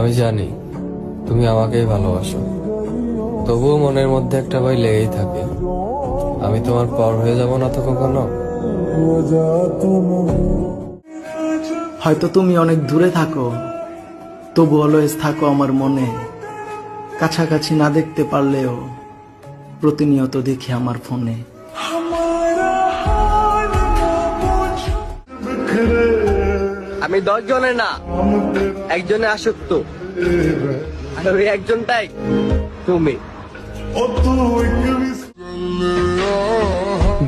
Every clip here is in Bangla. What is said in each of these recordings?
আমি জানি তুমি আমাকেই ভালোবাসো। তবুও মনের মধ্যে একটা ভয় লেগেই থাকে। আমি তোমার পর হয়ে যাব না তো কখনো? হয়তো তুমি অনেক দূরে থাকো তবু অলওয়েজ থাকো আমার মনে। কাছাকাছি না দেখতে পারলেও প্রতিনিয়ত দেখি আমার ফোনে। আমি দশ জনে না একজনে আসক্ত। আর ওই একজনটাই তুমি।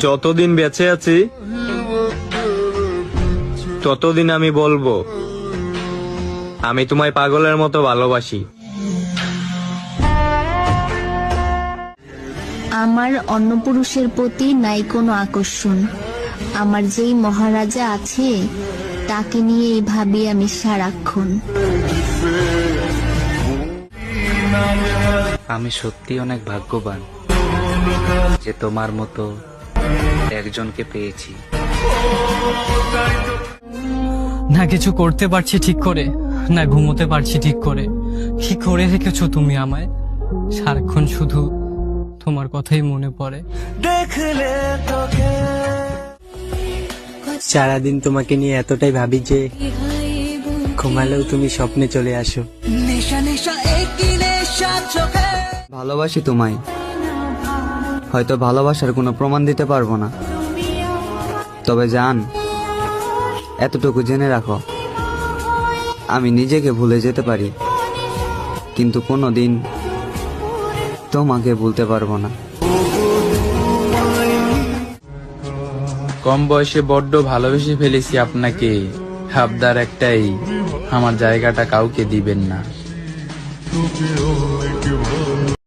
যতদিন বেঁচে আছি ততদিন আমি বলব আমি তোমায় পাগলের মতো ভালোবাসি। আমার অন্য পুরুষের প্রতি নাই কোনো আকর্ষণ। আমার যেই মহারাজা আছে তাকে নিয়েই ভাবি আমি সারাক্ষণ। আমি সত্যি অনেক ভাগ্যবান যে তোমার মতো একজনকে পেয়েছি। না কিছু করতে পারছি ঠিক করে না ঘুমোতে পারছি ঠিক করে। কি করে রেখেছো তুমি আমায়? সারাক্ষণ শুধু তোমার কথাই মনে পড়ে। সারাদিন তোমাকে নিয়ে এতটাই ভাবি যে ঘুমালেও তুমি স্বপ্নে চলে আসো। ভালোবাসি তোমায়। হয়তো ভালোবাসার কোনো প্রমাণ দিতে পারব না। তবে জান এতটুকু জেনে রাখো আমি নিজেকে ভুলে যেতে পারি। কিন্তু কোনো দিন তোমাকে ভুলতে পারব না। কম বয়সে বড্ড ভালোবেসে ফেলেছি আপনাকে। হাবদার একটাই। আমার জায়গাটা কাউকে দিবেন না।